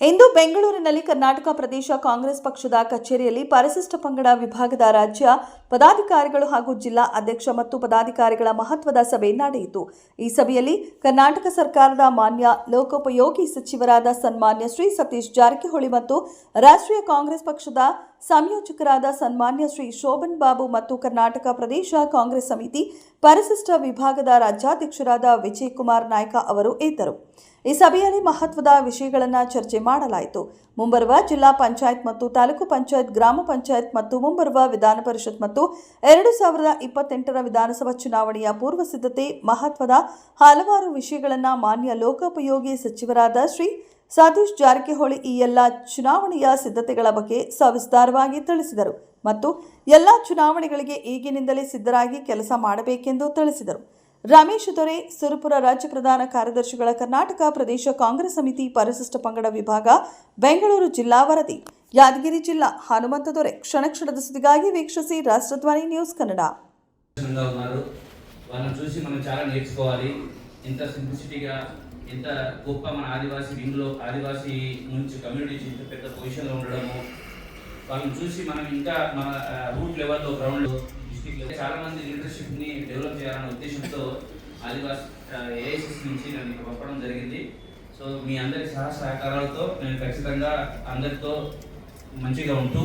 ಇಂದು ಬೆಂಗಳೂರಿನಲ್ಲಿ ಕರ್ನಾಟಕ ಪ್ರದೇಶ ಕಾಂಗ್ರೆಸ್ ಪಕ್ಷದ ಕಚೇರಿಯಲ್ಲಿ ಪರಿಶಿಷ್ಟ ಪಂಗಡ ವಿಭಾಗದ ರಾಜ್ಯ ಪದಾಧಿಕಾರಿಗಳು ಹಾಗೂ ಜಿಲ್ಲಾ ಅಧ್ಯಕ್ಷ ಮತ್ತು ಪದಾಧಿಕಾರಿಗಳ ಮಹತ್ವದ ಸಭೆ ನಡೆಯಿತು. ಈ ಸಭೆಯಲ್ಲಿ ಕರ್ನಾಟಕ ಸರ್ಕಾರದ ಮಾನ್ಯ ಲೋಕೋಪಯೋಗಿ ಸಚಿವರಾದ ಸನ್ಮಾನ್ಯ ಶ್ರೀ ಸತೀಶ್ ಜಾರಕಿಹೊಳಿ ಮತ್ತು ರಾಷ್ಟ್ರೀಯ ಕಾಂಗ್ರೆಸ್ ಪಕ್ಷದ ಸಂಯೋಜಕರಾದ ಸನ್ಮಾನ್ಯ ಶ್ರೀ ಶೋಭನ್ ಬಾಬು ಮತ್ತು ಕರ್ನಾಟಕ ಪ್ರದೇಶ ಕಾಂಗ್ರೆಸ್ ಸಮಿತಿ ಪರಿಶಿಷ್ಟ ವಿಭಾಗದ ರಾಜ್ಯಾಧ್ಯಕ್ಷರಾದ ವಿಜಯ್ ಕುಮಾರ್ ನಾಯ್ಕ ಅವರು ಇದ್ದರು. ಈ ಸಭೆಯಲ್ಲಿ ಮಹತ್ವದ ವಿಷಯಗಳನ್ನು ಚರ್ಚೆ ಮಾಡಲಾಯಿತು. ಮುಂಬರುವ ಜಿಲ್ಲಾ ಪಂಚಾಯತ್ ಮತ್ತು ತಾಲೂಕು ಪಂಚಾಯತ್, ಗ್ರಾಮ ಪಂಚಾಯತ್ ಮತ್ತು ಮುಂಬರುವ ವಿಧಾನ ಪರಿಷತ್ ಮತ್ತು ಎರಡು ಸಾವಿರದ ಇಪ್ಪತ್ತೆಂಟರ ವಿಧಾನಸಭಾ ಚುನಾವಣೆಯ ಪೂರ್ವ ಸಿದ್ಧತೆ, ಮಹತ್ವದ ಹಲವಾರು ವಿಷಯಗಳನ್ನು ಮಾನ್ಯ ಲೋಕೋಪಯೋಗಿ ಸಚಿವರಾದ ಶ್ರೀ ಸತೀಶ್ ಜಾರಕಿಹೊಳಿ ಈ ಎಲ್ಲ ಚುನಾವಣೆಯ ಸಿದ್ಧತೆಗಳ ಬಗ್ಗೆ ಸವಿಸ್ತಾರವಾಗಿ ತಿಳಿಸಿದರು ಮತ್ತು ಎಲ್ಲ ಚುನಾವಣೆಗಳಿಗೆ ಈಗಿನಿಂದಲೇ ಸಿದ್ಧರಾಗಿ ಕೆಲಸ ಮಾಡಬೇಕೆಂದು ತಿಳಿಸಿದರು. ರಮೇಶ್ ದೊರೆ, ಸುರಪುರ ರಾಜ್ಯ ಪ್ರಧಾನ ಕಾರ್ಯದರ್ಶಿಗಳ ಕರ್ನಾಟಕ ಪ್ರದೇಶ ಕಾಂಗ್ರೆಸ್ ಸಮಿತಿ ಪರಿಶಿಷ್ಟ ಪಂಗಡ ವಿಭಾಗ, ಬೆಂಗಳೂರು ಜಿಲ್ಲಾ ವರದಿ. ಯಾದಗಿರಿ ಜಿಲ್ಲಾ, ಹನುಮಂತ ದೊರೆ, ಕ್ಷಣ ಕ್ಷಣದ ಸುದ್ದಿಗಾಗಿ ವೀಕ್ಷಿಸಿ ರಾಷ್ಟ್ರಧ್ವನಿ ನ್ಯೂಸ್ ಕನ್ನಡ. చూసి మనం చాలా నేర్చుకోవాలి ఇంత సింప్లిసిటీగా ఇంత గొప్ప మన ఆదివాసీ వింగ్లో ఆదివాసీ నుంచి కమ్యూనిటీ ఇంత పెద్ద పొజిషన్లో ఉండడము వాళ్ళని చూసి మనం ఇంకా మన రూట్ లెవెల్లో గ్రౌండ్ డిస్టిక్ చాలా మంది డెవలప్ చేయాలనే ఉద్దేశంతో ఆదివాసీ ఏఐసిసి నుంచి నన్ను ఇక్కడ పంపడం జరిగింది. సో మీ అందరి సహ సహకారాలతో నేను ఖచ్చితంగా అందరితో మంచిగా ఉంటూ